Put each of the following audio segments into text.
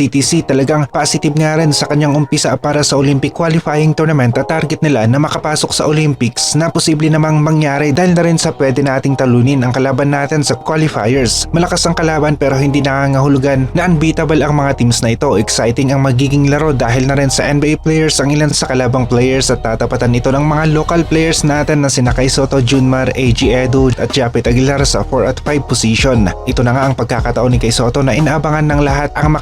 CTC talagang positive nga rin sa kanyang umpisa para sa Olympic qualifying tournament at target nila na makapasok sa Olympics na posible namang mangyari dahil na rin sa pwede nating talunin ang kalaban natin sa qualifiers. Malakas ang kalaban pero hindi nangangahulugan na unbeatable ang mga teams na ito. Exciting ang magiging laro dahil na rin sa NBA players ang ilan sa kalabang players at tatapatan ito ng mga local players natin na sina Kai Soto, Junmar, AG Edu at Japet Aguilar sa 4 at 5 position. Ito na nga ang pagkakataon ni Kai Soto na inaabangan ng lahat ang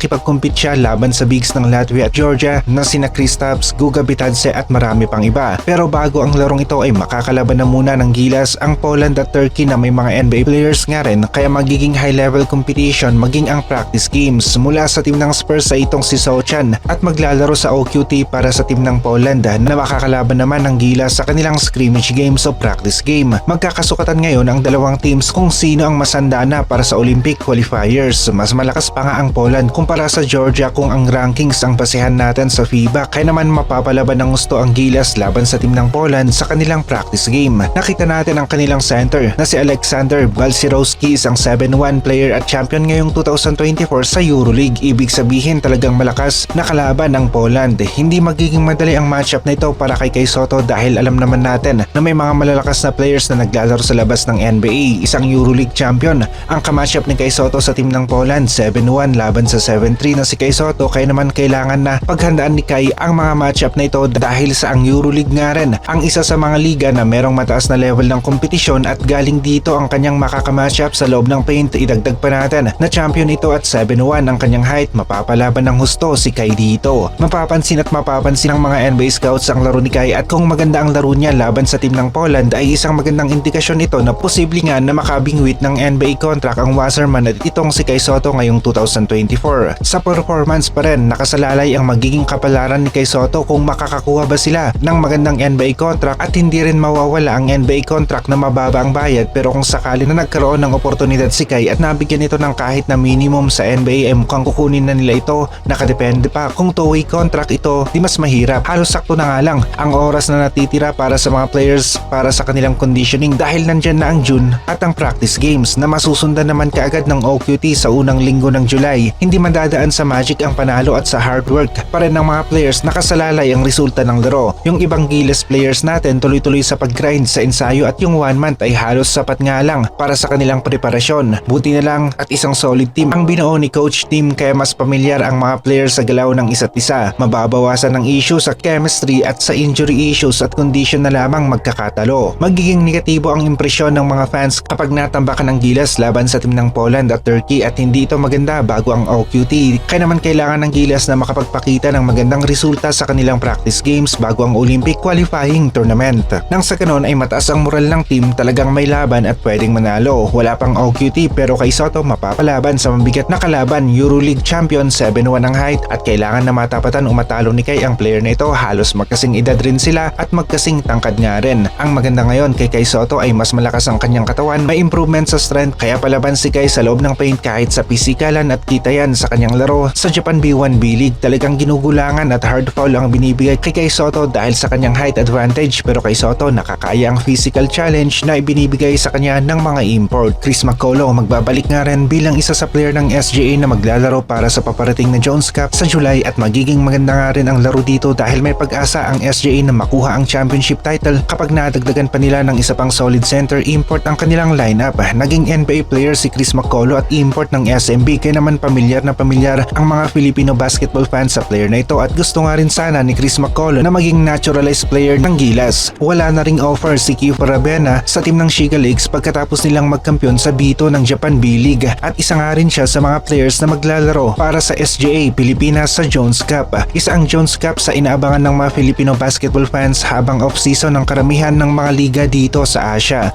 makipag-compete siya laban sa bigs ng Latvia at Georgia na sina Kristaps, Guga Bitadze at marami pang iba. Pero bago ang larong ito ay makakalaban na muna ng gilas ang Poland at Turkey na may mga NBA players nga rin kaya magiging high level competition maging ang practice games mula sa team ng Spurs sa itong si Sochan at maglalaro sa OQT para sa team ng Poland na makakalaban naman ng gilas sa kanilang scrimmage games o practice game. Magkakasukatan ngayon ang dalawang teams kung sino ang masanda na para sa Olympic qualifiers. Mas malakas pa nga ang Poland kumpara sa Georgia kung ang rankings ang basehan natin sa FIBA kaya naman mapapalaban ng gusto ang gilas laban sa team ng Poland sa kanilang practice game. Nakita natin ang kanilang center na si Alexander Balsirowski isang 7-1 player at champion ngayong 2024 sa Euroleague. Ibig sabihin talagang malakas na kalaban ng Poland. Hindi magiging madali ang matchup na ito para kay Kay Soto dahil alam naman natin na may mga malalakas na players na naglalaro sa labas ng NBA. Isang Euroleague champion ang kamatchup ni Kay Soto sa team ng Poland 7-1 laban sa 7-3 na si Kay Soto kaya naman kailangan na paghandaan ni Kay ang mga matchup na ito dahil sa ang Euroleague nga rin ang isa sa mga liga na merong mataas na level ng kompetisyon at galing dito ang kanyang makakamatchup sa loob ng paint idagdag pa natin na champion ito at 7-1 ang kanyang height mapapalaban ng husto si Kay dito. Mapapansin at mapapansin ng mga NBA scouts ang laro ni Kay at kung maganda ang laro niya laban sa team ng Poland ay isang magandang indikasyon ito na posible nga na makabingwit ng NBA contract ang Wasserman at itong si Kay Soto ngayong 2024. Sa performance pa rin, nakasalalay ang magiging kapalaran ni Kay Soto kung makakakuha ba sila ng magandang NBA contract at hindi rin mawawala ang NBA contract na mababa ang bayad. Pero kung sakali na nagkaroon ng oportunidad si Kay at nabigyan ito ng kahit na minimum sa NBA ay mukhang kukunin na nila ito. Nakadepende pa. Kung two-way contract ito di mas mahirap. Halos sakto na nga lang ang oras na natitira para sa mga players para sa kanilang conditioning dahil nandyan na ang June at ang practice games na masusundan naman kaagad ng OQT sa unang linggo ng July. Hindi mandadaan sa magic ang panalo at sa hard work pa rin ng mga players nakasalalay ang resulta ng laro. Yung ibang gilas players natin tuloy-tuloy sa pag-grind sa ensayo at yung one month ay halos sapat nga lang para sa kanilang preparasyon. Buti na lang at isang solid team ang binuo ni coach team kaya mas pamilyar ang mga players sa galaw ng isa't isa. Mababawasan ng issue sa chemistry at sa injury issues at condition na lamang magkakatalo. Magiging negatibo ang impresyon ng mga fans kapag natambakan ng gilas laban sa team ng Poland at Turkey at hindi ito maganda bago ang OQT kaya naman kailangan ng gilas na makapagpakita ng magandang resulta sa kanilang practice games bago ang Olympic qualifying tournament. Nang sa ganon ay mataas ang moral ng team talagang may laban at pwedeng manalo. Wala pang OQT pero kay Soto mapapalaban sa mabigat na kalaban Euroleague champion 7-1 ang height at kailangan na matapatan o matalo ni Kay ang player na ito. Halos magkasing edad rin sila at magkasing tangkad nga rin. Ang maganda ngayon kay Kay Soto ay mas malakas ang kanyang katawan, may improvement sa strength kaya palaban si Kay sa loob ng paint kahit sa pisikalan at kita yan sa kanyang laro sa Japan B1 B-League talagang ginugulangan at hard foul ang binibigay kay Kay Soto dahil sa kanyang height advantage pero kay Soto nakakaya ang physical challenge na ibinibigay sa kanya ng mga import. Chris McCullough magbabalik nga rin bilang isa sa player ng SGA na maglalaro para sa paparating na Jones Cup sa July at magiging maganda nga rin ang laro dito dahil may pag-asa ang SGA na makuha ang championship title kapag nadagdagan pa nila ng isa pang solid center import ang kanilang lineup. Naging NBA player si Chris McCullough at import ng SMB kaya naman pamilyar na pamilyar ang mga Filipino basketball fans sa player na ito at gusto nga rin sana ni Chris McCullough na maging naturalized player ng Gilas. Wala na ring offer si Kiefer Rabena sa team ng Shiga Leagues pagkatapos nilang magkampiyon sa Bito ng Japan B-League at isa nga rin siya sa mga players na maglalaro para sa SGA Pilipinas sa Jones Cup. Isa ang Jones Cup sa inaabangan ng mga Filipino basketball fans habang off-season ng karamihan ng mga liga dito sa Asia.